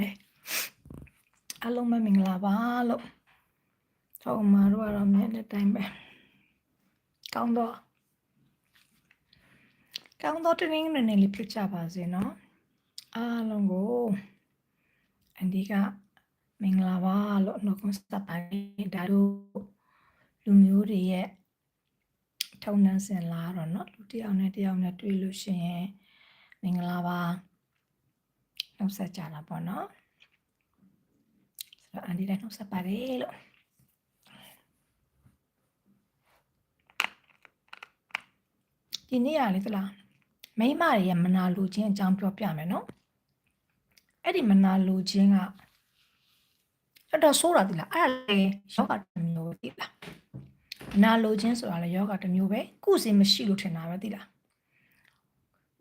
နေအားလုံးပဲမင်္ဂလာပါလို့တော့အမာတို့ကတော့မြဲတဲ့တိုင်းပဲကောင်းတော့ကောင်းတော့တင်းနေနေလေးဖြစ်ကြပါစေနော်အားလုံးကိုအန်ဒီကမင်္ဂလာပါလို့နှုတ်ခွန်းဆက်ပါတယ်ဒါတို့လူမျိုးတွေရဲ့ထုံနှန်းစင်လာတော့เนาะလူတစ်ယောက်နဲ့တစ်ယောက်နဲ့တွေ့လို့ရှိရင်မင်္ဂလာပါ နှုတ်ဆက်ကြတာပေါ့နော်ဆိုတော့အန်ဒီလည်းနှုတ်ဆက်ပါတယ်လို့ဒီနေ့ရလေသလားမိမတွေရဲ့မနာလိုခြင်းအကြောင်းပြောပြမယ်နော်အဲ့ဒီမနာလိုခြင်းကအဲ့တော့ဆိုးတာဒီလားအဲ့ဒါလေယောဂတစ်မျိုးဒီလားမနာလိုခြင်းဆိုတာလေယောဂတစ်မျိုးပဲကုစီမရှိလို့ထင်တာပဲဒီလား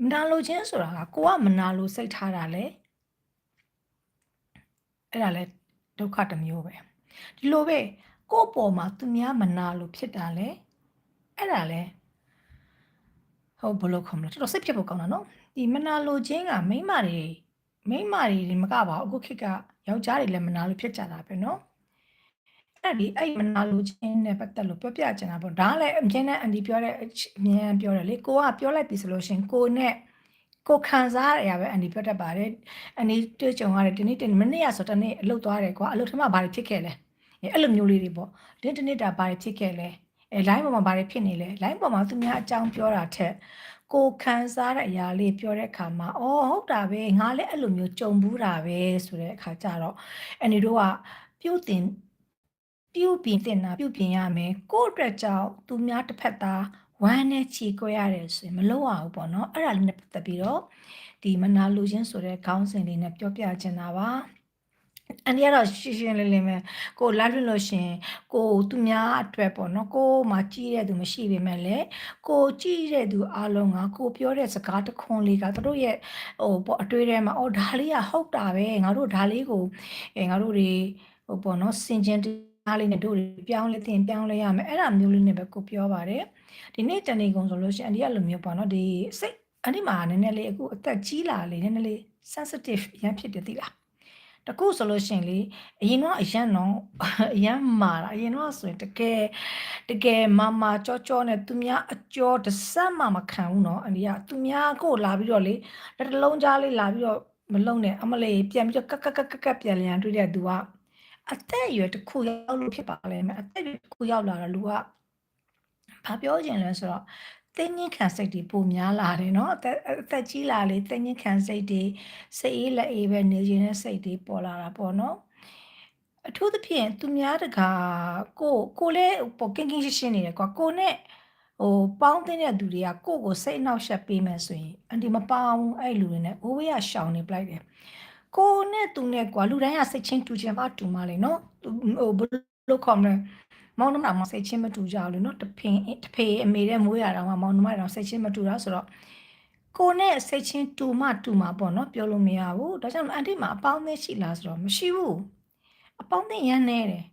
မနာလိုခြင်းဆိုတာကကိုကမနာလိုစိတ်ထားတာလေ အဲ့ဒါလဲဒုက္ခတစ်မျိုးပဲဒီလိုပဲကိုယ့်ပေါ်မှာသူများမနာလို့ဖြစ်တာလေအဲ့ဒါလဲဟုတ်ဘလို့ခေါ်မလဲတော်တော်စိတ်ဖြစ်ဖို့ကောင်းတာနော်ဒီမနာလိုခြင်းကမိန်းမတွေမိန်းမတွေမကပါဘူးအခုခေတ်ကယောက်ျားတွေလည်းမနာလို့ဖြစ်ကြတာပဲနော်အဲ့ဒီအဲ့မနာလိုခြင်းနဲ့ပတ်သက်လို့ပြောပြချင်တာပေါ့ဒါကလည်းအမြင်နဲ့အန်ဒီပြောတဲ့အမြင်ပြောတယ်လေကိုကပြောလိုက်ပြီဆိုလို့ရှင်ကိုနဲ့ ကိုခံစားရရပဲအန်ဒီပြောတတ်ပါတယ်အန်ဒီတွေ့ကြုံရတယ်ဒီနေ့တနေ့မနေ့ကဆိုတနေ့အလုပ်သွားတယ်ကွာအလုပ်ထမဘာတွေဖြစ်ခဲ့လဲအဲ့လိုမျိုးလေးတွေပေါ့ဒီတနေ့တာဘာတွေဖြစ်ခဲ့လဲအဲ line ပေါ်မှာဘာတွေဖြစ်နေလဲ line ပေါ်မှာသူများအကြောင်းပြောတာထက်ကိုခံစားတဲ့အရာလေးပြောတဲ့အခါမှာအော်ဟုတ်တာပဲငါလည်းအဲ့လိုမျိုးကြုံဘူးတာပဲဆိုတဲ့အခါကျတော့အန်ဒီတို့ကပြုတ်တင်ပြုတ်ပြင်တင်တာပြုတ်ပြင်ရမယ်ကိုယ့်အတွက်ကြောင့်သူများတစ်ဖက်သား ဝမ်းနဲ့ချီကွဲရတယ်ဆိုရင်မလုပ်ရဘူးပေါ့နော်အဲ့ဒါလေးနဲ့ပတ်သက်ပြီးတော့ဒီမနာလိုခြင်းဆိုတဲ့ခေါင်းစဉ်လေးနဲ့ပြောပြချင်တာပါအန်ဒီကတော့ရှင်းရှင်းလင်းလင်းပဲကိုလာလွတ်လို့ရှင်ကိုသူများအတွက်ပေါ့နော်ကိုမှကြည့်တဲ့သူမရှိပေမဲ့လည်းကိုကြည့်တဲ့သူအားလုံးကကိုပြောတဲ့စကားတခွန်းလေးကတို့ရဲ့ဟိုပေါ့အတွေ့ထဲမှာအော်ဒါလေးကဟုတ်တာပဲငါတို့ဒါလေးကိုအဲငါတို့တွေဟိုပေါ့နော်စင်ကျင် အားလေးနဲ့တို့ပြောင်းလဲတင်ပြောင်းလဲရမယ်အဲ့ဒါမျိုးလေးနဲ့ပဲကိုပြောပါတယ်ဒီနေ့တဏီကုံဆိုလို့ရှိရင်အန်ဒီကလိုမျိုးပေါ့နော်ဒီစိတ်အန်ဒီမှာနည်းနည်းလေးအခုအသက်ကြီးလာလေနည်းနည်းလေး sensitive ရမ်းဖြစ်တယ်သိလားတကူဆိုလို့ရှိရင်လေအရင်ကအရန်တော့အရန်မာတာအရင်တော့ဆိုရင်တကယ်တကယ်မာမာကြောကြောနဲ့သူများအကျော်တစက်မှမခံဘူးနော်အန်ဒီကသူများကိုလာပြီးတော့လေတစ်လုံးကြားလေးလာပြီးတော့မလုံနဲ့အမလေးပြန်ပြီးတော့ကက်ကက်ကက်ကက်ပြန်လျံတွေးတဲ့သူက အသက်အရွယ်တစ်ခုရောက်လို့ဖြစ်ပါလဲမယ်အသက်အရွယ်တစ်ခုရောက်လာတော့လူကဘာပြောချင်လဲဆိုတော့တင်းညင်ခံစိတ်တွေပိုများလာတယ်เนาะအသက်အသက်ကြီးလာလေတင်းညင်ခံစိတ်တွေစိတ်အေးလက်အေးပဲနေခြင်းနဲ့စိတ်တွေပေါ်လာတာပေါ့เนาะအထူးသဖြင့်သူများတကာကိုကိုလည်းပေါ်ကင်းကင်းရှင်းရှင်းနေတယ်ကွာကိုနဲ့ဟိုပေါင်းတဲ့သူတွေကကိုကိုစိတ်အနှောက်အယှက်ပေးမယ်ဆိုရင်အန်ဒီမပေါင်းအဲ့လူတွေနဲ့အိုးဝေးရရှောင်နေပလိုက်တယ် ကိုနဲ့သူနဲ့ကွာလူတိုင်းကစိတ်ချင်းတူချင်ပါတူမလေနော်ဟိုဘလို့ခေါ်မလဲမောင်နှမတော်မှစိတ်ချင်းမတူကြဘူးလေနော်တဖင်တဖေအမေတဲ့မွေးရတော့မှမောင်နှမတော်စိတ်ချင်းမတူတာဆိုတော့ကိုနဲ့စိတ်ချင်းတူမှတူမှာပေါ့နော်ပြောလို့မရဘူးဒါကြောင့်အန်တီမှာအပေါင်းအသင်းရှိလားဆိုတော့မရှိဘူးအပေါင်းအသင်းရမ်းနေတယ်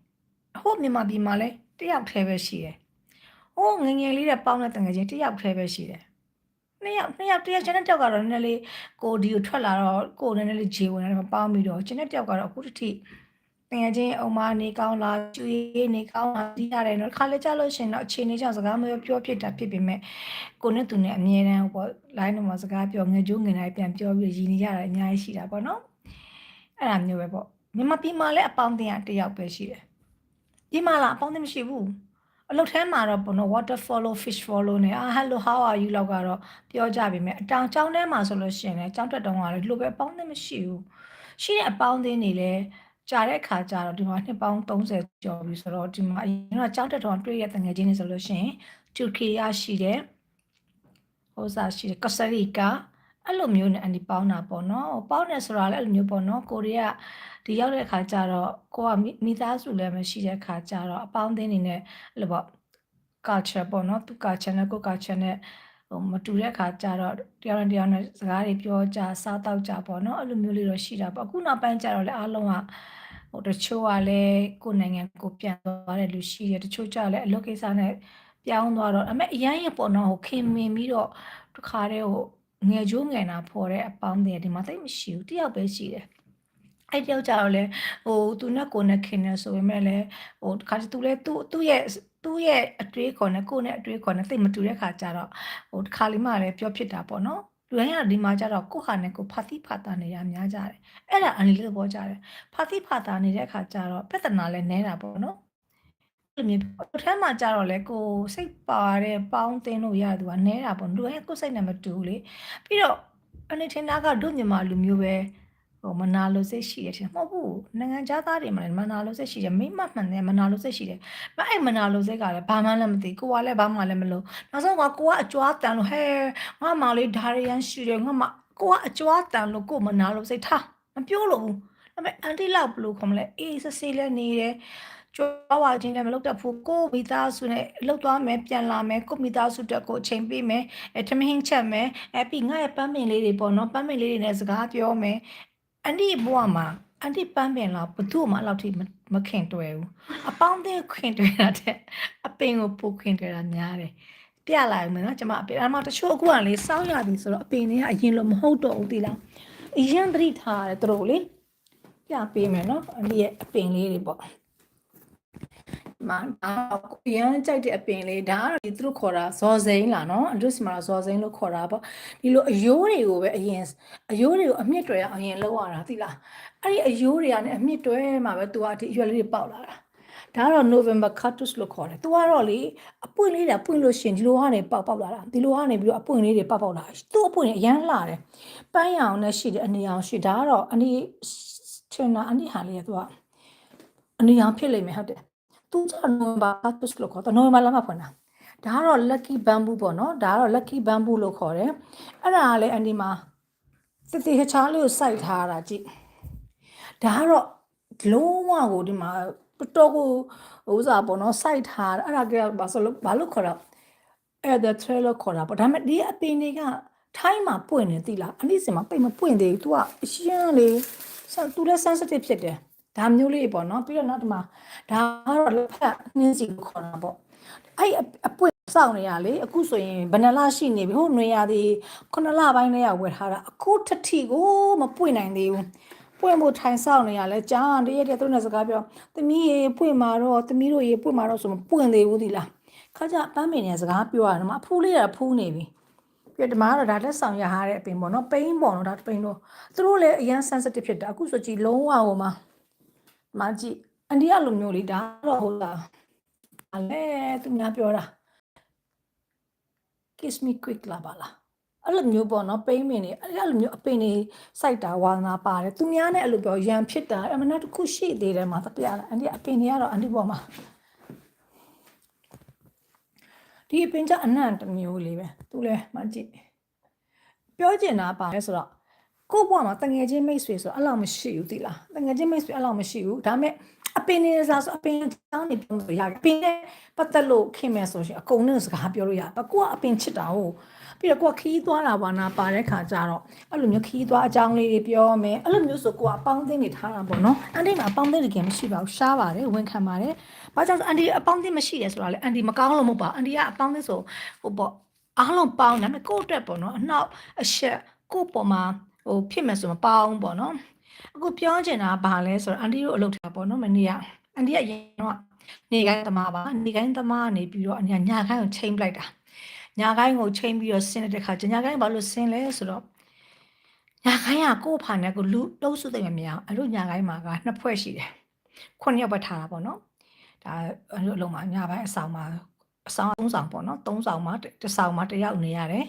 ဟိုမြန်မာပြည်မှာလဲတယောက်တည်းပဲရှိတယ်ဟိုငငယ်လေးတဲ့ပေါင်းတဲ့တငယ်ချင်းတယောက်တည်းပဲရှိတယ် နှစ်ယောက်နှစ်ယောက်တယောက်ကျန်တဲ့တယောက်ကတော့နည်းနည်းလေးကိုဒီကိုထွက်လာတော့ကိုနည်းနည်းလေးဂျေဝင်တယ်မပေါင်းပြီးတော့ကျန်တဲ့တယောက်ကတော့အခုတတိတကယ်ချင်းအုံမနေကောင်းလားကျွေးနေကောင်းလားဒီရတယ်နော်ခါလေကြလို့ရှင်တော့အခြေအနေကြောင့်စကားမပြောပြောဖြစ်တာဖြစ်ပေမဲ့ကိုနဲ့သူနဲ့အမြဲတမ်းပေါ့ line နံပါတ်စကားပြောငယ်ကျိုးငယ်တိုင်းပြန်ပြောပြီးရည်နေကြတာအများကြီးရှိတာပေါ့နော်အဲ့ဒါမျိုးပဲပေါ့မြန်မာပြည်မှာလည်းအပေါင်းအသင်းတယောက်ပဲရှိတယ်ဒီမှာလားအပေါင်းအသင်းမရှိဘူး အလုပ်ထဲမှာတော့ပေါ့နော် water follow fish follow နဲ့အာ hello how are you လောက်ကတော့ပြောကြပြီမဲ့အတောင်ကျောင်းထဲမှာဆိုလို့ရှိရင်လည်းကျောင်းတက်တုန်းကလည်းဒီလိုပဲအပေါင်းအသင်းမရှိဘူးရှိတဲ့အပေါင်းအသင်းတွေလည်းကြာတဲ့ခါကျတော့ဒီမှာနှစ်ပေါင်း30ကျော်ပြီဆိုတော့ဒီမှာအရင်ကကျောင်းတက်တုန်းတွေ့ရတဲ့ငယ်ချင်းတွေဆိုလို့ရှိရင်တူကီယာရှိတယ်ဟိုစားရှိတယ်ကော်စတာရီကာ အဲ့လိုမျိုးနဲ့အန်ဒီပေါင်းတာပေါ့နော်ပေါင်းတယ်ဆိုတာလည်းအဲ့လိုမျိုးပေါ့နော်ကိုရီးယားဒီရောက်တဲ့အခါကျတော့ကိုကမိသားစုလည်းမရှိတဲ့အခါကျတော့အပေါင်းအသင်းနေနဲ့အဲ့လိုပေါ့ culture ပေါ့နော်သူ culture နဲ့ကို culture နဲ့ဟိုမတူတဲ့အခါကျတော့တယောက်နဲ့တယောက်နဲ့စကားတွေပြောကြစားတော့ကြပေါ့နော်အဲ့လိုမျိုးလေးတော့ရှိတာပေါ့အခုနောက်ပိုင်းကျတော့လည်းအားလုံးကဟိုတချို့ကလည်းကိုယ်နိုင်ငံကိုပြန်သွားတဲ့လူရှိတယ်တချို့ကျလည်းအလုပ်ကိစ္စနဲ့ပြောင်းသွားတော့အမေအရင်ရပေါ့နော်ဟိုခင်မင်ပြီးတော့တခါတည်းဟို ငယ်ကျိုးငယ်နာဖော်တဲ့အပေါင်းတွေဒီမှာသိမရှိဘူးတယောက်ပဲရှိတယ်အဲ့တယောက်ကြတော့လေဟိုသူနဲ့ကိုနဲ့ခင်နေဆိုပေမဲ့လည်းဟိုတခါသူလည်းသူ့သူ့ရဲ့သူ့ရဲ့အတွေးခေါ်နဲ့ကိုနဲ့အတွေးခေါ်နဲ့သိမတူတဲ့ခါကျတော့ဟိုတခါလေးမှလည်းပြောဖြစ်တာပေါ့နော်လူတိုင်းကဒီမှာကျတော့ကိုဟာနဲ့ကိုဖာတိဖာတာနေရများကြတယ်အဲ့ဒါအန်လီလို့ပြောကြတယ်ဖာတိဖာတာနေတဲ့ခါကျတော့ပြဿနာလည်းနဲတာပေါ့နော်အဲ့ လိုမျိုးဟိုထဲမှာကြတော့လေကိုစိတ်ပါတဲ့ပေါင်းသင်းလို့ရသူကနဲတာပေါ့လူတိုင်းကိုစိတ်နဲ့မတူဘူးလေပြီးတော့အနေထင်တာကဒုညမာလူမျိုးပဲဟိုမနာလိုစိတ်ရှိတယ်ထင်မဟုတ်ဘူးနိုင်ငံခြားသားတွေမှာလည်းမနာလိုစိတ်ရှိတယ်မိမမှန်တယ်မနာလိုစိတ်ရှိတယ်မအဲ့မနာလိုစိတ်ကလည်းဘာမှလည်းမသိကိုကလည်းဘာမှလည်းမလုပ်နောက်ဆုံးကကိုကအကြွားတန်လို့ဟဲငါမောင်လေးဓာရီရန်ရှိတယ်ငါမကိုကအကြွားတန်လို့ကိုမနာလိုစိတ်ထားမပြောလို့ဘူးဒါပေမဲ့အန်တီလောက်ဘလို့ခေါ်မလဲအေးစစ်စစ်လည်းနေတယ် ကြွားဝါချင်းလည်းမလုပ်တတ်ဘူးကိုမိသားစုနဲ့လှုပ်သွားမယ်ပြန်လာမယ်ကိုမိသားစုတက်ကိုအချိန်ပေးမယ်အဲထမင်းချက်မယ်အဲပြီးငါရဲ့ပန်းပင်လေးတွေပေါ့နော်ပန်းပင်လေးတွေနဲ့စကားပြောမယ်အန်တီဘွားမှာအန်တီပန်းပင်လာဘသူ့မှာအဲ့လောက်ထိမမခင်တွယ်ဘူးအပေါင်းအသင်းခင်တွယ်တာတဲ့အပင်ကိုပိုခင်တွယ်တာများတယ်ပြလိုက်မယ်နော်ကျွန်မအပင်အမတချို့အခုကလေစောင်းရပြီဆိုတော့အပင်တွေကအရင်လိုမဟုတ်တော့ဘူးတိလားအရင်သတိထားရတယ်သူတို့လေပြပေးမယ်နော်အန်တီရဲ့အပင်လေးတွေပေါ့ မှာဒါကိုရမ်းကြိုက်တဲ့အပင်လေးဒါကတော့ဒီသူတို့ခေါ်တာဇော်စိန်လားနော်အန်ဒရုစ်မှာဇော်စိန်လို့ခေါ်တာပေါ့ဒီလိုအယိုးတွေကိုပဲအရင်အယိုးတွေကိုအမြင့်တွယ်အောင်ရင်လောက်ရတာသိလားအဲ့ဒီအယိုးတွေကလည်းအမြင့်တွယ်မှာပဲသူကဒီအရွက်လေးတွေပေါက်လာတာဒါကတော့ November cactus လို့ခေါ်တယ်။သူကတော့လေအပွင့်လေးတာပွင့်လို့ရှင်ဒီလိုကနေပေါက်ပေါက်လာတာ။ဒီလိုကနေပြီးတော့အပွင့်လေးတွေပေါက်ပေါက်လာ။သူ့အပွင့်အရန်လာတယ်။ပန်းရအောင်နဲ့ရှိတယ်အနေအောင်ရှိဒါကတော့အနေထင်တာအနေဟာလေးကသူကအနီအောင်ဖြစ်လိမ့်မယ်ဟုတ်တယ် သူကျတော့ November 1st လို့ခေါ်တော့ November လမှာဖွင့်တာဒါကတော့ lucky bamboo ပေါ့နော်ဒါကတော့ lucky bamboo လို့ခေါ်တယ်အဲ့ဒါကလည်းအန်ဒီမှာတတိဟချားလေးကိုစိုက်ထားတာကြည့်ဒါကတော့လုံးဝကိုဒီမှာတော်တော်ကိုဟိုစားပေါ့နော်စိုက်ထားတာအဲ့ဒါကဘာဆိုလို့ဘာလို့ခေါ်တော့ at the trailer ခေါ်တာပေါ့ဒါပေမဲ့ဒီအပင်တွေကထိုင်းမှာပွင့်နေသီလားအနည်းစင်မှာပိတ်မပွင့်သေးဘူး तू ကအရှင်းလေ तू လည်း sensitive ဖြစ်တယ် ဒါမျိုးလေးပေါ့နော်ပြီးတော့နောက်ဒီမှာဒါကတော့လက်ဖက်နှင်းစီကိုခေါ်တာပေါ့အဲ့အပွင့်စောင့်နေရလေအခုဆိုရင်ဘယ်နှလရှိနေပြီဟိုနွေရာသီခုနှစ်လပိုင်းတည်းကဝယ်ထားတာအခုထထီကိုမပွင့်နိုင်သေးဘူးပွင့်ဖို့ထိုင်ဆောင်နေရလဲကြားတရက်တည်းသူနဲ့စကားပြောသမီးရေပွင့်မှာတော့သမီးတို့ရေပွင့်မှာတော့ဆိုမပွင့်သေးဘူးဒီလားခါကြပန်းမင်းနဲ့စကားပြောရတယ်မှာအဖူးလေးကဖူးနေပြီပြဓမာတော့ဒါလက်ဆောင်ရထားတဲ့အပင်ပေါ့နော်ပိန်းပေါ့နော်ဒါပိန်းတော့သူတို့လည်းအရန် sensitive ဖြစ်တာအခုဆိုကြည်လုံးဝဟိုမှာ မကြည့်အန်ဒီကလိုမျိုးလေးဒါတော့ဟိုလားအလဲသူများပြောတာ kiss me quick လာပါလားအဲ့လိုမျိုးပေါ့နော်ပိန်းမင်နေအဲ့လိုမျိုးအပင်တွေစိုက်တာဝါသနာပါတယ်သူများနဲ့အဲ့လိုပြောရန်ဖြစ်တာအမနာတစ်ခုရှိသေးတယ်မှာတပြရလားအန်ဒီအပင်တွေကတော့အန်ဒီပေါ်မှာဒီအပင်ကြအနံ့တစ်မျိုးလေးပဲသူလဲမကြည့်ပြောချင်တာပါလဲဆိုတော့ ကိုယ့်ဘဝမှာတငယ်ချင်းမိတ်ဆွေဆိုအဲ့လောက်မရှိဘူးတိလားတငယ်ချင်းမိတ်ဆွေအဲ့လောက်မရှိဘူးဒါပေမဲ့အပင်နေစားဆိုအပင်တောင်းနေပြောလို့ရတယ်အပင်နဲ့ပတ်သက်လို့ခင်မယ်ဆိုရှင်အကုန်လုံးစကားပြောလို့ရပါကိုကအပင်ချစ်တာဟုတ်ပြီးတော့ကိုကခီးသွားတာပါနာပါတဲ့ခါကျတော့အဲ့လိုမျိုးခီးသွားအကြောင်းလေးတွေပြောမယ်အဲ့လိုမျိုးဆိုကိုကအပေါင်းအသင်းတွေထားတာပေါ့နော်အန်တီမှာအပေါင်းအသင်းတွေခင်မရှိပါဘူးရှားပါတယ်ဝန်ခံပါတယ်ဘာကြောင့်အန်တီအပေါင်းအသင်းမရှိရဲဆိုတာလေအန်တီမကောင်းလို့မဟုတ်ပါအန်တီကအပေါင်းအသင်းဆိုဟိုပေါ့အားလုံးပေါင်းတယ်ဒါပေမဲ့ကိုယ့်အတွက်ပေါ့နော်အနောက်အချက်ကိုယ့်ပေါ်မှာ ဟိုဖြစ်မယ်ဆိုမပေါင်းပေါ့နော်အခုပြောချင်တာဘာလဲဆိုတော့အန်တီတို့အလုပ်ထားပေါ့နော်မနေ့ကအန်တီကရင်တော့နေကိုင်းသမားပါနေကိုင်းသမားနေပြီးတော့အညာညာခိုင်းကိုချိန်ပလိုက်တာညာခိုင်းကိုချိန်ပြီးတော့ဆင်းတဲ့ခါညာခိုင်းဘာလို့ဆင်းလဲဆိုတော့ညာခိုင်းကကို့ဖာနဲ့ကိုလူလှုပ်စုသိမ့်မမြအောင်အဲ့လိုညာခိုင်းမှာကနှစ်ဖွဲ့ရှိတယ်ခုနှစ်ယောက်ပဲထားတာပေါ့နော်ဒါအဲ့လိုအလုံးမှာညာဘိုင်းအဆောင်မှာအဆောင်သုံးဆောင်ပေါ့နော်သုံးဆောင်မှာတစ်ဆောင်မှာတစ်ယောက်နေရတယ်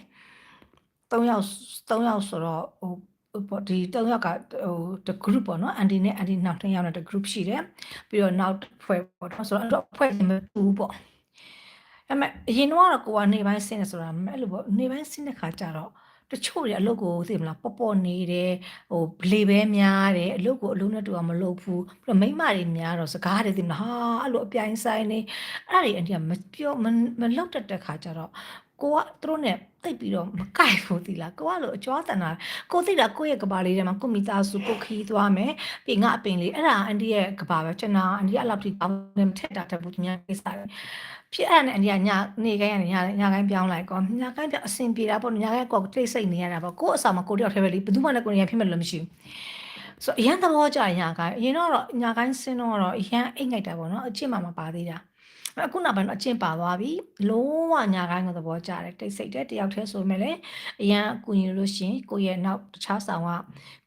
သုံးယောက်သုံးယောက်ဆိုတော့ဟိုပေါ့ဒီ၃ယောက်ကဟိုတ group ပေါ့နော်အန်ဒီနဲ့အန်ဒီနောက်တစ်ယောက်နဲ့တ group ရှိတယ်ပြီးတော့နောက်ဖွဲ့ပေါ့နော်ဆိုတော့ဖွဲ့နေမှာတူပေါ့အဲ့မဲ့အရင်တော့ကိုကနေပိုင်းဆင်းနေဆိုတာအဲ့လိုပေါ့နေပိုင်းဆင်းတဲ့ခါကျတော့တချို့တွေအလုပ်ကိုသိမလားပေါ့ပေါ့နေတယ်ဟိုလေပဲများတယ်အလုပ်ကိုအလုံးနဲ့တူအောင်မလုပ်ဘူးပြီးတော့မိမတွေများတော့စကားတွေသိမလားဟာအဲ့လိုအပြိုင်ဆိုင်နေအဲ့ဒါတွေအန်တီကမပြောမလောက်တတ်တဲ့ခါကျတော့ ကိုကသူတို့နဲ့တိတ်ပြီးတော့မကိုက်ဘူးသီလားကိုကလို့အကျော်တန်တာကိုသိတာကိုရဲ့ကဘာလေးထဲမှာကိုမိသားစုကိုခီးသွားမယ်ပြီးငါအပင်လေးအဲ့ဒါအန်ဒီရဲ့ကဘာပဲကျွန်တော်အန်ဒီအဲ့လောက်ထိကောင်းတယ်မထက်တာတဘူးညကိစ္စတယ်ဖြစ်အဲ့နဲ့အန်ဒီကညနေခိုင်းရညညခိုင်းပြောင်းလိုက်ကောညခိုင်းပြောင်းအဆင်ပြေတာပေါ့ညခိုင်းကောတိတ်စိတ်နေရတာပေါ့ကို့အဆောင်မှာကိုတယောက်ထဲပဲလေဘယ်သူမှလည်းကိုနေရဖြစ်မဲ့လို့မရှိဘူးဆိုတော့အရန်သဘောကျညာကိုင်းအရင်တော့ညာကိုင်းစင်းတော့အရန်အိတ်ငိုက်တာပေါ့နော်အချစ်မှမပါသေးတာ အခုနောက်ပိုင်းတော့အကျင့်ပါသွားပြီလုံးဝညာကိုင်းကိုသဘောကျတယ်တိတ်ဆိတ်တယ်တယောက်တည်းဆိုမဲ့လည်းအရန်အကူညီလို့ရှိရင်ကိုယ့်ရဲ့နောက်တခြားဆောင်က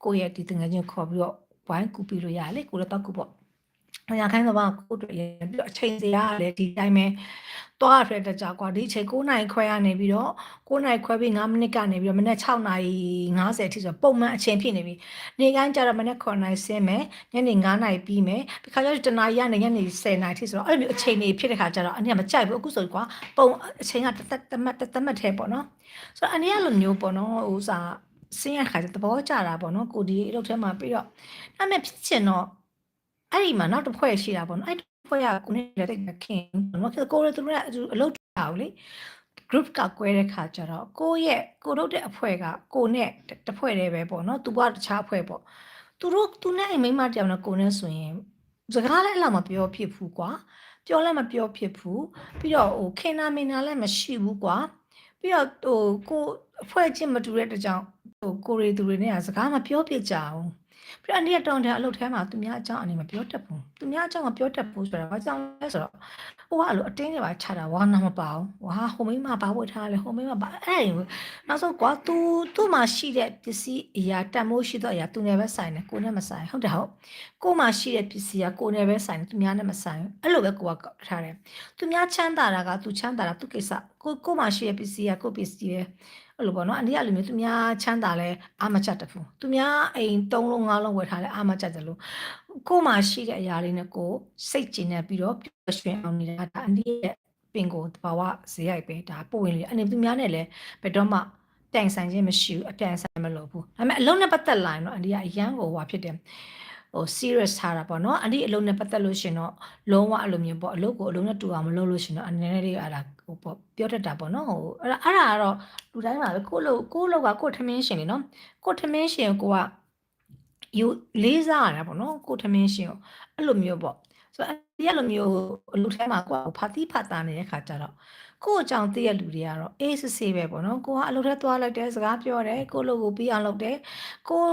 ကိုယ့်ရဲ့ဒီတငယ်ချင်းခေါ်ပြီးတော့ဝိုင်းကူပြီးလို့ရတယ်လေကိုလည်းတော့ကူပေါ့ ညာခိုင်းတော့ကိုတို့ရပြီးတော့အချိန်စရာလည်းဒီတိုင်းပဲသွားရတဲ့ကြောက်ကွာဒီအချိန်9နိုင်ခွဲရနေပြီးတော့9နိုင်ခွဲပြီး9မိနစ်ကနေပြီးတော့မနေ့6နိုင်50အထိဆိုပုံမှန်အချိန်ဖြစ်နေပြီနေကိုင်းကြတော့မနေ့9နိုင်ဆင်းမယ်ညနေ9နိုင်ပြီးမယ်ဒီခါကျတော့တနာရီကနေညနေ10နိုင်အထိဆိုတော့အဲ့လိုမျိုးအချိန်တွေဖြစ်တဲ့ခါကျတော့အနည်းမကြိုက်ဘူးအခုဆိုကွာပုံအချိန်ကတသက်တမတ်တမတ်ထဲပေါ့နော်ဆိုတော့အနည်းလိုမျိုးပေါ့နော်ဟိုစားဆင်းရခါကျသဘောကျတာပေါ့နော်ကိုဒီအလုပ်ထဲမှာပြီးတော့အဲ့မဲ့ဖြစ်ချင်တော့ အဲ့ဒီမှာနောက်တစ်ဖွဲ့ရှိတာပေါ့နော်အဲ့ဖွဲ့ကကိုနေလည်းတိတ်ခင်နော်ကိုရသူတို့ကအလုပ်တာကိုလေ group ကကွဲတဲ့ခါကျတော့ကိုရဲ့ကိုတို့တဲ့အဖွဲ့ကကိုနဲ့တစ်ဖွဲ့တည်းပဲပေါ့နော်သူကတခြားအဖွဲ့ပေါ့သူတို့သူနဲ့အိမ်မိမတယောက်နဲ့ကိုနဲ့ဆိုရင်စကားလည်းအလောက်မပြောဖြစ်ဘူးကွာပြောလည်းမပြောဖြစ်ဘူးပြီးတော့ဟိုခင်နာမင်နာလည်းမရှိဘူးကွာပြီးတော့ဟိုကိုအဖွဲ့ချင်းမတူတဲ့တကြောင်ဟိုကိုရီသူတွေနဲ့ကစကားမပြောဖြစ်ကြအောင် ပြီးတော့အနည်းတောင်းတဲ့အလုပ်ထဲမှာသူများအကြောင်းအနေမပြောတတ်ဘူးသူများအကြောင်းမပြောတတ်ဘူးဆိုတော့ဘာကြောင့်လဲဆိုတော့ဟိုကအဲ့လိုအတင်းတွေပါချတာဝါနာမပါဘူးဝါဟိုမိမဘာဝတ်ထားလဲဟိုမိမဘာအဲ့ဒီနောက်ဆုံးကွာ तू သူ့မှာရှိတဲ့ပစ္စည်းအရာတန်မိုးရှိတော့အရာသူနဲ့ပဲဆိုင်တယ်ကိုနဲ့မဆိုင်ဟုတ်တယ်ဟုတ်ကိုမှာရှိတဲ့ပစ္စည်းကကိုနဲ့ပဲဆိုင်တယ်သူများနဲ့မဆိုင်ဘူးအဲ့လိုပဲကိုကထားတယ်သူများချမ်းသာတာကသူချမ်းသာတာသူကိစ္စကိုကိုမှာရှိတဲ့ပစ္စည်းကကိုပစ္စည်းပဲအဲ့လိုပေါ့နော်အန်ဒီကလိုမျိုးသူများချမ်းသာလဲအာမချက်တဖူသူများအိမ်၃လုံး၅လုံးဝယ်ထားလဲအာမချက်တယ်လို့ကိုမှရှိတဲ့အရာလေးနဲ့ကိုစိတ်ကျင်နေပြီးတော့ပျော်ရွှင်အောင်နေတာဒါအန်ဒီရဲ့ပင်ကိုတဘာဝဇေယိုက်ပဲဒါပို့ဝင်လေအနေသူများနဲ့လည်းဘယ်တော့မှတိုင်ဆိုင်ခြင်းမရှိဘူးအပြန်ဆိုင်မလို့ဘူးဒါပေမဲ့အလုံးနဲ့ပတ်သက်လာရင်တော့အန်ဒီကအရန်ကိုဟွာဖြစ်တယ် ဟို serious ထားတာပေါ့နော်အဲ့ဒီအလုံးနဲ့ပတ်သက်လို့ရှင်တော့လုံးဝအဲ့လိုမျိုးပေါ့အလုပ်ကိုအလုံးနဲ့တူအောင်မလုပ်လို့ရှင်တော့အနေနဲ့လေးအဲ့ဒါဟိုပေါ့ပြောတတ်တာပေါ့နော်ဟိုအဲ့ဒါအဲ့ဒါကတော့လူတိုင်းမှာပဲကိုလို့ကိုလို့ကကိုထမင်းရှင်လေနော်ကိုထမင်းရှင်ကိုကယူလေးစားရတာပေါ့နော်ကိုထမင်းရှင်ကိုအဲ့လိုမျိုးပေါ့ဆိုတော့အဲ့ဒီလိုမျိုးလူထဲမှာကိုကဖာတိဖာတာနေတဲ့ခါကျတော့ကို့အကြောင်းသိရလူတွေကတော့အေးစစ်စစ်ပဲပေါ့နော်ကိုကအလုပ်ထဲသွားလိုက်တယ်စကားပြောတယ်ကိုလို့ကိုပြီးအောင်လုပ်တယ်ကို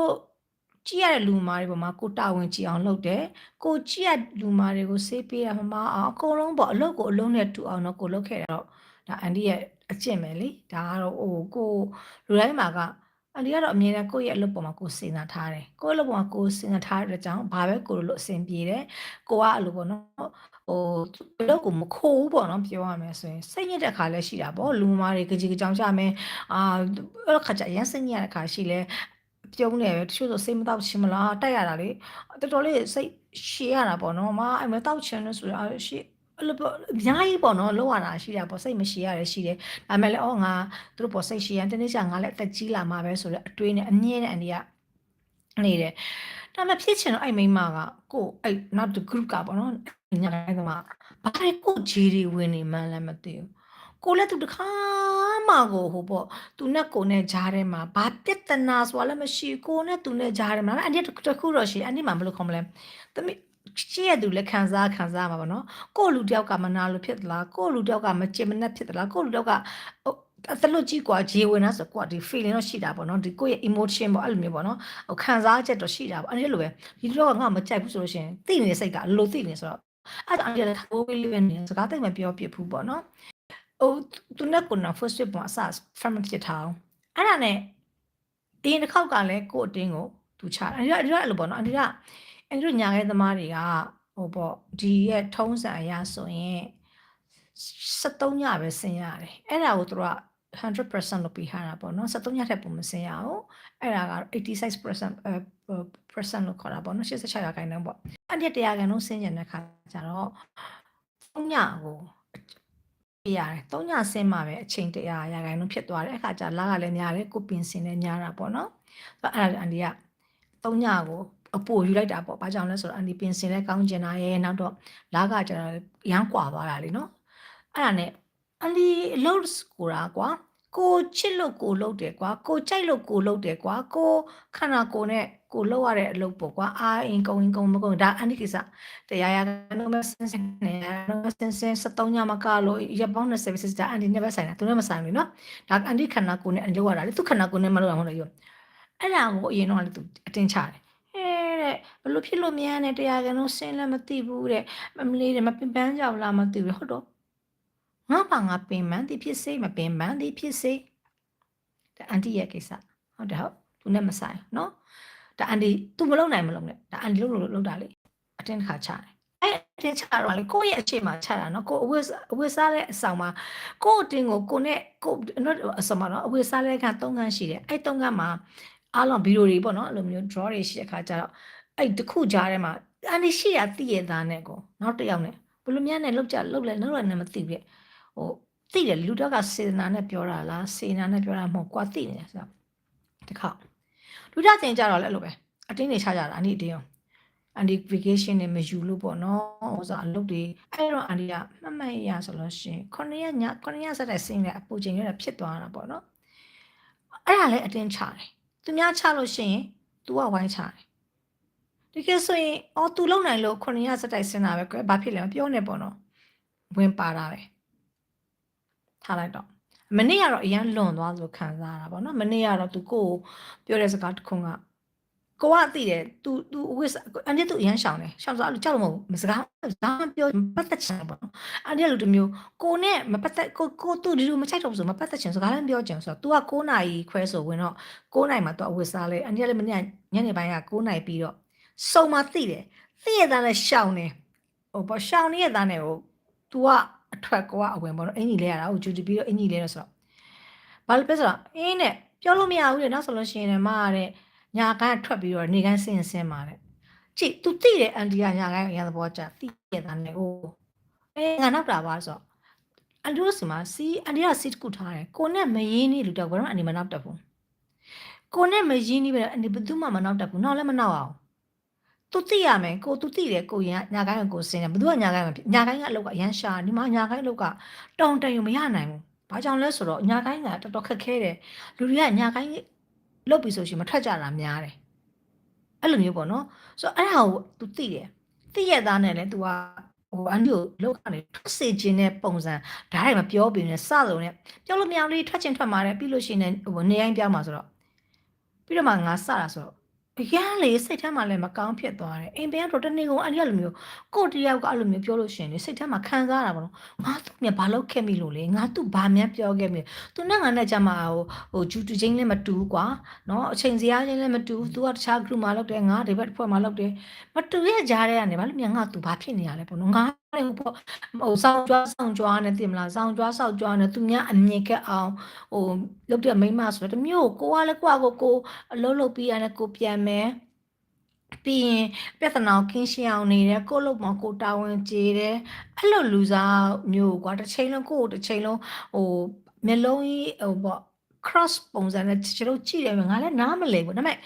ကြည့်ရတဲ့လူမာတွေပေါ်မှာကိုတာဝန်ကြည့်အောင်လုပ်တယ်ကိုကြည့်ရလူမာတွေကိုစေးပေးရမှာအောင်အကုန်လုံးပေါ့အလုပ်ကိုအလုံးနဲ့တူအောင်တော့ကိုလုပ်ခဲ့တာတော့ဒါအန်ဒီရဲ့အကျင့်ပဲလေဒါကတော့ဟိုကိုလူတိုင်းမှာကအန်ဒီကတော့အမြဲတမ်းကိုယ့်ရဲ့အလုပ်ပေါ်မှာကိုစဉ်းစားထားတယ်ကိုယ့်အလုပ်ပေါ်မှာကိုစဉ်းစားထားတဲ့ကြောင့်ဘာပဲကိုလို့အဆင်ပြေတယ်ကိုကအဲ့လိုပေါ့နော်ဟိုအလုပ်ကိုမခိုးဘူးပေါ့နော်ပြောရမယ်ဆိုရင်စိတ်ညစ်တဲ့ခါလည်းရှိတာပေါ့လူမားတွေကကြီးကြောင်ကြမယ်အာအဲ့ခါကျအရင်စိတ်ညစ်ရတဲ့ခါရှိလဲ ပြုံးနေပဲတချို့ဆိုစိတ်မတော့ချင်းမလားတိုက်ရတာလေတော်တော်လေးစိတ်ရှည်ရတာပေါ့နော်မအဲ့မတော့ချင်းလို့ဆိုတော့ရှည်အဲ့လိုပေါ့အများကြီးပေါ့နော်လောက်ရတာရှိတာပေါ့စိတ်မရှိရတယ်ရှိတယ်ဒါပေမဲ့လည်းအော်ငါသူတို့ပေါ့စိတ်ရှိရင်တနေ့ကျငါလည်းအသက်ကြီးလာမှာပဲဆိုတော့အတွေးနဲ့အငြင်းနဲ့အန်ဒီကနေတယ်ဒါမှဖြစ်ချင်တော့အဲ့မိန်းမကကိုအဲ့နောက်တစ် group ကပေါ့နော်ညာတိုင်းကဘာလဲကိုဂျီတွေဝင်နေမှန်းလည်းမသိဘူး ကိုလည်းသူတခါမှကိုဟိုပေါ့သူနဲ့ကိုနဲ့ဂျားထဲမှာဘာပြဿနာဆိုတာလည်းမရှိကိုနဲ့သူနဲ့ဂျားထဲမှာအဲ့ဒီတခုတော့ရှိအဲ့ဒီမှာဘယ်လိုခေါ်မလဲသမီးရှိရသူလည်းခံစားခံစားမှာပါနော်ကိုလူတယောက်ကမနာလို့ဖြစ်သလားကိုလူတယောက်ကမချင်မနှက်ဖြစ်သလားကိုလူတယောက်ကဟိုအသလွတ်ကြီးกว่าဂျေဝင်လားဆိုကွာဒီ feeling တော့ရှိတာပေါ့နော်ဒီကိုယ့်ရဲ့ emotion ပေါ့အဲ့လိုမျိုးပေါ့နော်ဟိုခံစားချက်တော့ရှိတာပေါ့အဲ့ဒီလိုပဲဒီတော့ငါမကြိုက်ဘူးဆိုလို့ရှိရင်သိနေတဲ့စိတ်ကအလိုသိနေဆိုတော့အဲ့ဒါအန်ဒီလည်းကိုယ်လေးပဲနေစကားတိတ်မပြောပြဘူးပေါ့နော် ဟိုသူနဲ့ကိုနာ first trip ပေါ့အစ family ဖြစ်ထားအောင်အဲ့ဒါနဲ့အရင်တစ်ခေါက်ကလည်းကို့အတင်းကိုသူချအန်ဒီကအဲ့လိုပေါ့နော်အန်ဒီကအဲ့တို့ညာခဲသမားတွေကဟိုပေါ့ဒီရဲ့ထုံးစံအရဆိုရင်73ညပဲဆင်းရတယ်အဲ့ဒါကိုသူတို့က100%လို့ပြီးထားတာပေါ့နော်73ညထက်ပိုမဆင်းရအောင်အဲ့ဒါက86% percent လို့ခေါ်တာပေါ့နော်86ရာခိုင်နှုန်းပေါ့အဲ့ဒီတရားခိုင်နှုန်းဆင်းကျင်တဲ့ခါကျတော့3ညကို ပြရတယ်။သုံးညဆင်းမှာပဲအချိန်တရာရာခိုင်နှုန်းဖြစ်သွားတယ်။အခါကျလာကလည်းများတယ်ကိုပင်စင်လည်းများတာပေါ့နော်။ဆိုတော့အဲ့ဒါအန်ဒီကသုံးညကိုအပိုယူလိုက်တာပေါ့။ဘာကြောင့်လဲဆိုတော့အန်ဒီပင်စင်လည်းကောင်းကျင်တာရဲ့နောက်တော့လာကကျတော့ရမ်းကွာသွားတာလေနော်။အဲ့ဒါနဲ့အန်ဒီအလုပ်ကိုတာကွာကိုချစ်လို့ကိုလုပ်တယ်ကွာကိုကြိုက်လို့ကိုလုပ်တယ်ကွာကိုခန္ဓာကိုယ်နဲ့ ကိုလောက်ရတဲ့အလုပ်ပေါ့ကွာအာအင်ကုံကုံမကုံဒါအန်ဒီကိစ္စတရားရတော့မစင်းစင်းနေရတော့စင်းစင်း73ညမကလို့ရပောင်းနဲ့ services ဒါအန်ဒီနဲ့ပဲဆိုင်တာသူနဲ့မဆိုင်ဘူးနော်ဒါအန်ဒီခန္ဓာကိုယ်နဲ့အလုပ်ရတာလေသူခန္ဓာကိုယ်နဲ့မလုပ်ရဘူးလို့ပြောအဲ့ဒါကိုအရင်တော့လေသူအတင်းချတယ်ဟဲ့တဲ့ဘလို့ဖြစ်လို့မြန်နေတရားကန်တော့စင်းလည်းမသိဘူးတဲ့မမလေးတယ်မပင်ပန်းကြောက်လားမသိဘူးဟုတ်တော့ငါပါငါပင်ပန်းသည်ဖြစ်စေမပင်ပန်းသည်ဖြစ်စေဒါအန်တီရဲ့ကိစ္စဟုတ်တယ်ဟုတ်သူနဲ့မဆိုင်နော် ဒါအန်တီသူမလုပ်နိုင်မလုပ်နဲ့ဒါအန်တီလုပ်လို့လုပ်တာလေအတင်းတစ်ခါချတယ်အဲ့အတင်းချတော့လေကိုယ့်ရဲ့အချိန်မှာချတာနော်ကိုအဝတ်အဝတ်စားတဲ့အဆောင်မှာကို့အတင်းကိုကိုနဲ့ကိုအဆောင်မှာနော်အဝတ်စားတဲ့က၃ခန်းရှိတယ်အဲ့၃ခန်းမှာအားလုံးဗီဒီယိုတွေပေါ့နော်အဲ့လိုမျိုး draw တွေရှိတဲ့ခါကျတော့အဲ့တစ်ခုကြားထဲမှာအန်တီရှိရတည်ရသားနဲ့ကိုနောက်တစ်ယောက်နဲ့ဘယ်လိုများနဲ့လောက်ကြလောက်လဲလောက်လဲနဲ့မသိဘူးဟိုသိတယ်လူတော့ကစေတနာနဲ့ပြောတာလားစေနာနဲ့ပြောတာမဟုတ်ကွာသိနေတယ်ဆိုတော့တခါ လူကြတင်ကြတော့လည်းအဲ့လိုပဲအတင်းနေချကြတာအနည်းအတင်းရောအန်ဒီ vacation နဲ့မယူလို့ပေါ့နော်ဟိုဆိုအလုပ်တွေအဲ့တော့အန်ဒီကမှတ်မှတ်ရဆိုလို့ရှိရင်ခုနှစ်ရက်ညခုနှစ်ရက်ဆက်တဲ့ဆင်းတဲ့အပူချိန်ရတာဖြစ်သွားတာပေါ့နော်အဲ့ဒါလည်းအတင်းချတယ်သူများချလို့ရှိရင် तू ကဝိုင်းချတယ်တကယ်ဆိုရင်အော် तू လုံနိုင်လို့ခုနှစ်ရက်ဆက်တိုက်ဆင်းတာပဲကွယ်ဘာဖြစ်လဲမပြောနဲ့ပေါ့နော်ဝင်ပါတာပဲထားလိုက်တော့ မနေ့ကတော့အရန်လွန်သွားလို့ခံစားရတာပေါ့နော်မနေ့ကတော့ तू ကိုကိုပြောတဲ့စကားတစ်ခုကကိုကသိတယ် तू तू ဝစ်အန်တီ तू အရန်ရှောင်တယ်ရှောင်ဆိုအဲ့လိုကြောက်လို့မဟုတ်ဘူးစကားစကားပြောမပတ်သက်ချင်ပေါ့နော်အန်တီကလူတစ်မျိုးကိုနဲ့မပတ်သက်ကိုကို तू ဒီလိုမချိုက်တော့ဘူးဆိုမပတ်သက်ချင်စကားလည်းပြောချင်ဆိုတော့ तू က9နာရီခွဲဆိုဝင်တော့9နာရီမှာ तू အဝစ်စားလဲအန်တီကလည်းမနေ့ညနေပိုင်းက9နာရီပြီးတော့စုံမသိတယ်သိရတာလည်းရှောင်တယ်ဟိုပေါ့ရှောင်နေရတာနဲ့ဟို तू က အထွက်ကိုကအဝင်ပေါ့နော်အင်ကြီးလဲရတာဟိုဂျူတီပြီးတော့အင်ကြီးလဲတော့ဆိုတော့ဘာလို့ပြောဆိုတော့အင်းနဲ့ပြောလို့မရဘူးလေနောက်ဆိုလို့ရှိရင်လည်းမရတဲ့ညာကန်းထွက်ပြီးတော့နေကန်းဆင်းဆင်းပါတဲ့ကြည့် तू သိတယ်အန်တီကညာကန်းရသဘောကျသိရတာနဲ့ဟိုအဲငါနောက်တာပါဆိုတော့အန်တီတို့စီမှာစီအန်တီကစီတခုထားတယ်ကိုနဲ့မရင်းနေလူတော့ဘာလို့အန်တီမနောက်တက်ဘူးကိုနဲ့မရင်းနေပဲအန်တီဘယ်သူမှမနောက်တက်ဘူးနောက်လည်းမနောက်အောင် သူသိရမယ်ကိုသူသိတယ်ကိုရင်ညာကိုင်းကိုစင်းတယ်ဘယ်သူကညာကိုင်းမဖြစ်ညာကိုင်းကအလောက်ကရမ်းရှာဒီမှာညာကိုင်းအလောက်ကတောင်တန်ယူမရနိုင်ဘူးဘာကြောင့်လဲဆိုတော့ညာကိုင်းကတော်တော်ခက်ခဲတယ်လူတွေကညာကိုင်းလုတ်ပြီဆိုရှင်မထွက်ကြတာများတယ်အဲ့လိုမျိုးပေါ့နော်ဆိုတော့အဲ့ဒါကို तू သိတယ်သိရသားနဲ့လဲ तू ကဟိုအန်ဒီကိုလောက်ကနေထွက်စေခြင်းတဲ့ပုံစံဒါတွေမပြောပြနေစလုံးနဲ့ပြောလို့မရလေးထွက်ချင်းထွက်มาတယ်ပြီးလို့ရှိရင်ဟိုနေရင်ပြောင်းมาဆိုတော့ပြီးတော့မှငါစတာဆိုတော့ အရန်လေစိတ်ထဲမှာလည်းမကောင်းဖြစ်သွားတယ်အိမ်ပြန်တော့တနေ့ကုန်အဲ့ဒီလိုမျိုးကိုတယောက်ကအဲ့လိုမျိုးပြောလို့ရှိရင်လေစိတ်ထဲမှာခံစားရတာပေါ့နော်ငါသူ့နဲ့ဘာလုပ်ခဲ့မိလို့လေငါသူ့ဘာများပြောခဲ့မိသူနဲ့ငါနဲ့ကြမှာဟိုဟိုဂျူတူချင်းလည်းမတူဘူးကွာနော်အချိန်စရာချင်းလည်းမတူဘူးသူကတခြား group မှာလုပ်တယ်ငါဒီဘက်တစ်ဖွဲ့မှာလုပ်တယ်မတူရဲ့ကြားထဲကနေဘာလို့မြန်ငါသူဘာဖြစ်နေရလဲပေါ့နော်ငါ လည်းဟိုဟိုစောင်းကြွားစောင်းကြွားနဲ့တင်မလားစောင်းကြွားစောက်ကြွားနဲ့သူများအမြင်ကအောင်ဟိုလုပ်တဲ့မိန်းမဆိုတော့တမျိုးကိုကလည်းကိုကကိုကိုအလုပ်လုပ်ပြီးရတယ်ကိုပြန်မယ်ပြီးရင်ပြဿနာကိုကင်းရှင်းအောင်နေတယ်ကိုယ့်လုပ်မှာကိုယ်တာဝန်ကျေတယ်အဲ့လိုလူစားမျိုးကွာတစ်ချိန်လုံးကိုယ့်ကိုတစ်ချိန်လုံးဟိုမျက်လုံးကြီးဟိုပေါ့ cross ပုံစံနဲ့ကျွန်တော်ကြည့်တယ်ငါလည်းနားမလဲဘူးဒါပေမဲ့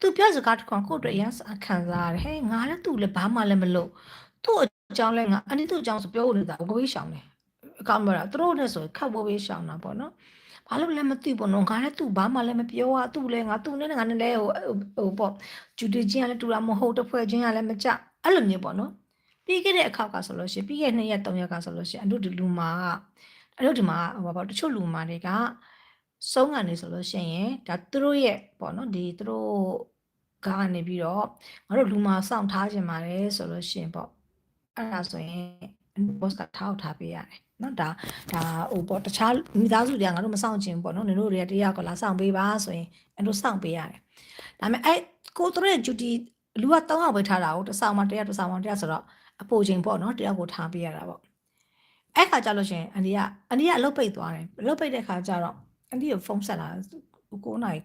သူပြောစကားတစ်ခွန်ကိုယ့်အတွက်ရမ်းခံစားရတယ်ဟဲ့ငါလည်းသူ့လည်းဘာမှလည်းမလုပ်သူ့အ ကြောင်းလည်းငါအန်တီသူ့အကြောင်းဆိုပြောလို့တာကိုယ်ရှောင်တယ်အကောင်မလားသူတို့နဲ့ဆိုခတ်ဖို့ပဲရှောင်တာပေါ့နော်ဘာလို့လဲမသိဘူးနော်ငါလည်းသူ့ဘာမှလည်းမပြောอ่ะသူ့လည်းငါသူ့နဲ့ငါနဲ့လည်းဟိုဟိုပေါ့ဂျူတီချင်းကလည်းတူတာမဟုတ်တစ်ဖွဲ့ချင်းကလည်းမကြအဲ့လိုမျိုးပေါ့နော်ပြီးခဲ့တဲ့အခါကဆိုလို့ရှိရင်ပြီးခဲ့တဲ့2ရက်3ရက်ကဆိုလို့ရှိရင်အတို့ဒီလူမာကအတို့ဒီမှာဟိုပေါ့တချို့လူမာတွေကစုံးကနေဆိုလို့ရှိရင်ဒါသူတို့ရဲ့ပေါ့နော်ဒီသူတို့ကနေပြီးတော့ငါတို့လူမာစောင့်ထားခြင်းပါတယ်ဆိုလို့ရှိရင်ပေါ့ အဲ့ဒါဆိုရင် boss ကထောက်ထားပေးရတယ်နော်ဒါဒါဟိုပေါ့တခြားမိသားစုတွေကငါတို့မဆောင်ချင်ဘူးပေါ့နော်နင်တို့တွေကတရားကလာဆောင်ပေးပါဆိုရင်အဲ့လိုဆောင်ပေးရတယ်ဒါပေမဲ့အဲ့ကိုတို့ရဲ့ duty လူက3ယောက်ပဲထားတာကိုတစ်ဆောင်မှတရားတစ်ဆောင်မှတရားဆိုတော့အပိုချိန်ပေါ့နော်တရားကိုထားပေးရတာပေါ့အဲ့ခါကြလို့ရှင်အန်ဒီကအန်ဒီကအလုပ်ပိတ်သွားတယ်အလုပ်ပိတ်တဲ့ခါကျတော့အန်ဒီကိုဖုန်းဆက်လာ9နာရီ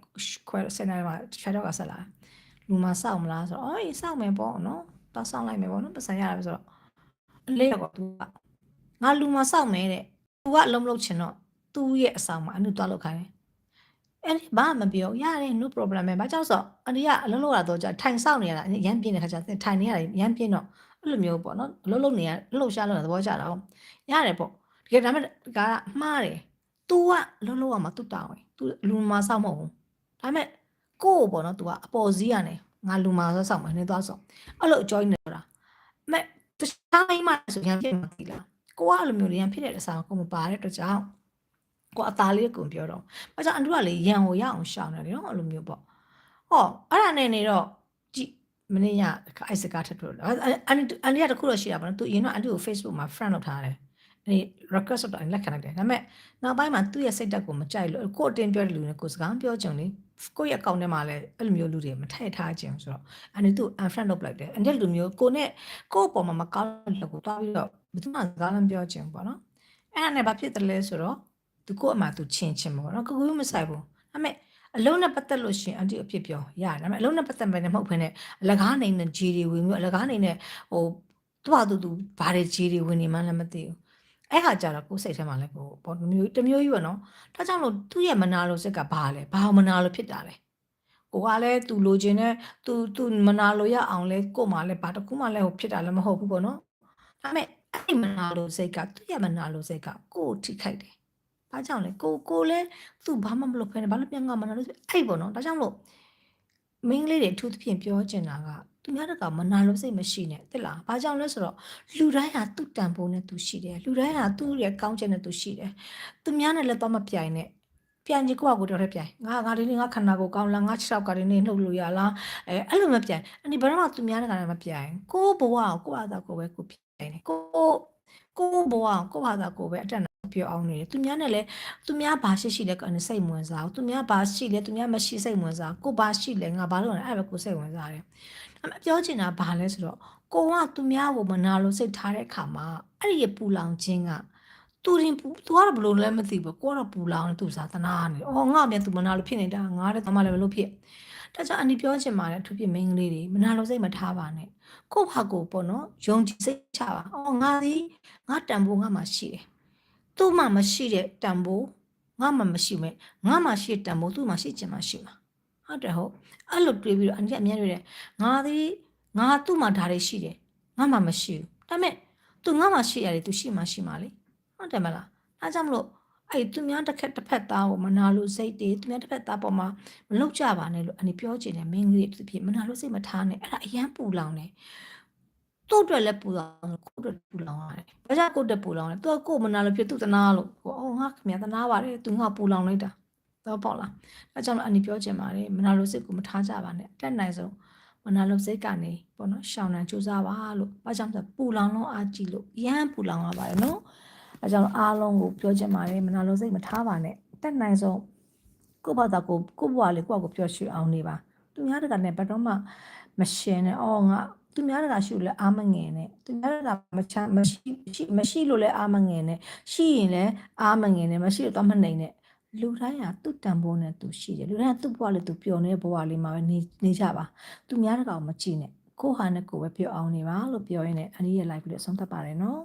ခွဲ10နာရီမှာခြေတော့ကဆက်လာလူမစောင့်မလားဆိုတော့အော်စောင့်မယ်ပေါ့နော်တော့စောင့်လိုက်မယ်ပေါ့နော်ပတ်စံရတယ်ဆိုတော့ အလေးကတော့သူကငါလူမစောက်မဲတဲ့သူကအလုံးမလုပ်ချင်တော့သူ့ရဲ့အဆောင်မှာအနုသွားလောက်ခိုင်းတယ်အဲ့ဒီဘာမှမပြောရတယ် no problem ပဲဘာကြောင့်ဆိုအန်ဒီကအလုံးလောက်ရတော့じゃထိုင်စောက်နေရတာရမ်းပြင်းတဲ့ခါကျထိုင်နေရတယ်ရမ်းပြင်းတော့အဲ့လိုမျိုးပေါ့နော်အလုံးလုံးနေရလှုပ်ရှားလို့သဘောကျတာဟုတ်ရတယ်ပေါ့တကယ်ဒါပေမဲ့ကမှားတယ် तू ကလုံးလုံးရမှာ तू တောင်းတယ် तू လူမစောက်မဟုတ်ဘူးဒါပေမဲ့ကို့ပေါ့နော် तू ကအပေါ်စီးရတယ်ငါလူမစောက်မှာနေသွားစောက်အဲ့လိုအကြောင်းနေတာမဲ့ တခြားမိမဆိုရင်ပြည့်မှာသီလားကိုကအဲ့လိုမျိုးရန်ဖြစ်တဲ့အစားကိုမပါတဲ့အတွက်ကြောင့်ကိုအသားလေးကိုပြောတော့။ဘာကြောင့်အန်တူကလေရန်ကိုရအောင်ရှောင်းတယ်လေနော်အဲ့လိုမျိုးပေါ့။ဟောအဲ့ဒါနဲ့နေတော့ကြည့်မနေ့ညအဲ့စကားထပ်ပြောတယ်အန်အန်ဒီကတခုတော့ရှိတာပေါ့နော်သူအရင်တော့အန်ဒီကို Facebook မှာ friend လုပ်ထားတယ် အဲ့ဒီ request တော့လက်ခံလိုက်တယ်ဒါပေမဲ့နောက်ပိုင်းမှာသူ့ရဲ့စိတ်ဓာတ်ကိုမကြိုက်လို့ကိုအတင်းပြောတဲ့လူနဲ့ကိုစကားပြောကြုံလေကိုယ့်ရဲ့အကောင့်ထဲမှာလည်းအဲ့လိုမျိုးလူတွေမထည့်ထားခြင်းဆိုတော့အန်ဒီသူ unfriend လုပ်လိုက်တယ်အဲ့ဒီလူမျိုးကိုနဲ့ကိုယ့်အပေါ်မှာမကောင်းတဲ့လူကိုတွားပြီးတော့ဘယ်သူမှစကားလည်းပြောခြင်းပေါ့နော်အဲ့ဒါနဲ့ဘာဖြစ်တယ်လဲဆိုတော့သူကိုယ့်အမှသူချင်းချင်းပေါ့နော်ကိုကိုမဆိုင်ဘူးဒါပေမဲ့အလုံးနဲ့ပတ်သက်လို့ရှင်အန်တီအဖြစ်ပြောရတယ်ဒါပေမဲ့အလုံးနဲ့ပတ်သက်မယ်နဲ့မဟုတ်ဘဲနဲ့အလကားနိုင်တဲ့ဂျီတွေဝင်ပြီးအလကားနိုင်တဲ့ဟိုသူ့ဟာသူသူဘာတွေဂျီတွေဝင်နေမှလည်းမသိဘူး အဲ့ဟာကြတော့ကိုယ်စိတ်ထဲမှာလည်းကိုပေါ့တစ်မျိုးတစ်မျိုးကြီးပေါ့နော်ဒါကြောင့်လို့သူ့ရဲ့မနာလိုစိတ်ကဘာလဲဘာမနာလိုဖြစ်တာလဲကိုကလည်းသူလိုချင်တဲ့သူသူမနာလိုရအောင်လဲကို့မှာလည်းဘာတစ်ခုမှလည်းဟိုဖြစ်တာလည်းမဟုတ်ဘူးပေါ့နော်ဒါပေမဲ့အဲ့ဒီမနာလိုစိတ်ကသူ့ရဲ့မနာလိုစိတ်ကကိုယ်ထိခိုက်တယ်ဘာကြောင့်လဲကိုကိုလည်းသူဘာမှမလုပ်ဖ ೇನೆ ဘာလို့ပြန်ငါမနာလို့အဲ့ပေါ့နော်ဒါကြောင့်လို့မင်းကလေးတွေအထူးသဖြင့်ပြောချင်တာကသူ များတကမနာလို့စိတ်မရှိနဲ့တိလားဘာကြောင့်လဲဆိုတော့လူတိုင်းဟာသူ့တန်ဖိုးနဲ့သူရှိတယ်လူတိုင်းဟာသူ့ရဲ့ကောင်းချက်နဲ့သူရှိတယ်သူများနဲ့လည်းတော့မပြိုင်နဲ့ပြိုင်ကြီးကိုယ့်အကိုတော့ပြိုင်ငါငါဒီနေ့ငါခန္ဓာကိုယ်ကောင်းလားငါခြေထောက်ကဒီနေ့နှုတ်လို့ရလားအဲအဲ့လိုမပြိုင်အဲ့ဒီဘာမှသူများနဲ့ကလည်းမပြိုင်ကိုယ့်ဘဝကိုကိုယ့်အသာကိုယ်ပဲကိုပြိုင်တယ်ကိုကိုယ့်ဘဝကိုကိုယ့်ဟာသာကိုယ်ပဲအတက်ပြောအောင်နေတယ်သူများနဲ့လည်းသူများဘာရှိရှိလဲကနေစိတ်ဝင်စားဘူးသူများဘာရှိလဲသူများမရှိစိတ်ဝင်စားကိုဘာရှိလဲငါဘာလို့လဲအဲ့ပဲကိုစိတ်ဝင်စားတယ် ဒါပေမဲ့ပြောချင်တာဘာလဲဆိုတော့ကိုကသူများကိုမနာလို့စိတ်ထားတဲ့အခါမှာအဲ့ဒီပူလောင်ခြင်းကသူရင်ပူသူကတော့ဘလို့လဲမသိဘူးကိုကတော့ပူလောင်နေသူစားသနာနေအော်ငါမြန်သူမနာလို့ဖြစ်နေတာငါလည်းတမလည်းမလို့ဖြစ်ဒါကြောင့်အနီပြောချင်ပါတယ်သူဖြစ်မိန်းကလေးတွေမနာလို့စိတ်မထားပါနဲ့ကိုယ့်ဘာကိုပေါ့နော်ယုံကြည်စိတ်ချပါအော်ငါဒီငါတန်ဖိုးငါမှရှိတယ်သူ့မှာမရှိတဲ့တန်ဖိုးငါမှမရှိမဲ့ငါမှရှိတဲ့တန်ဖိုးသူ့မှာရှိချင်မှရှိမှာ ဟုတ်တယ်ဟုတ်အဲ့လိုတွေးပြီးတော့အန်တီအမြဲတွေ့တယ်ငါဒီငါသူ့မှာဒါတွေရှိတယ်ငါမှမရှိဘူးဒါပေမဲ့သူငါမှရှိရတယ်သူရှိမှရှိမှာလေဟုတ်တယ်မလားအဲကြောင့်မလို့အဲ့သူများတစ်ခက်တစ်ဖက်သားကိုမနာလို့စိတ်တွေသူများတစ်ဖက်သားပေါ်မှာမလောက်ကြပါနဲ့လို့အနေပြောချင်တယ်မင်းကြီးတွေဖြစ်မနာလို့စိတ်မထားနဲ့အဲ့ဒါအရန်ပူလောင်တယ်သူ့အတွက်လည်းပူလောင်ကိုယ့်အတွက်ပူလောင်ရတယ်။ဘာကြောင့်ကိုယ့်အတွက်ပူလောင်လဲ။သူကကိုယ်မနာလို့ဖြစ်သူတနာလို့ဟောအော်ငါခင်ဗျာတနာပါတယ်သူငါပူလောင်လိုက်တာ။ တော့ပေါ့လား။အဲကြောင့်လည်းအနီပြောချင်ပါတယ်မနာလို့စိတ်ကိုမထားကြပါနဲ့။တက်နိုင်ဆုံးမနာလို့စိတ်ကနေပေါ့နော်ရှောင်းနှံစူးစမ်းပါလို့။ဘာကြောင့်လဲပူလောင်လုံးအားကြည့်လို့ရမ်းပူလောင်ရပါတယ်နော်။အဲကြောင့်အားလုံးကိုပြောချင်ပါတယ်မနာလို့စိတ်မထားပါနဲ့။တက်နိုင်ဆုံးကိုယ့်ဘာသာကိုကိုယ့်ဘဝလေးကိုယ့်ကိုပျော်ရွှင်အောင်နေပါ။သူများတကနဲ့ဘယ်တော့မှမရှင်နဲ့အော်ငါသူများတကာရှိလို့လည်းအာမငယ်နဲ့သူများတကာမချမ်းမရှိရှိမရှိလို့လည်းအာမငယ်နဲ့ရှိရင်လည်းအာမငယ်နဲ့မရှိတော့မနိုင်နဲ့ လူတိုင်းဟာသူ့တန်ဖိုးနဲ့သူရှိတယ်လူတိုင်းကသူ့ဘဝလေးသူပျော်နေတဲ့ဘဝလေးမှာပဲနေနေကြပါသူများတကောင်မကြည့်နဲ့ကိုဟာနဲ့ကိုပဲပျော်အောင်နေပါလို့ပြောရင်းနဲ့အနည်းရလိုက်ပြီးတော့ဆုံးသက်ပါတယ်နော်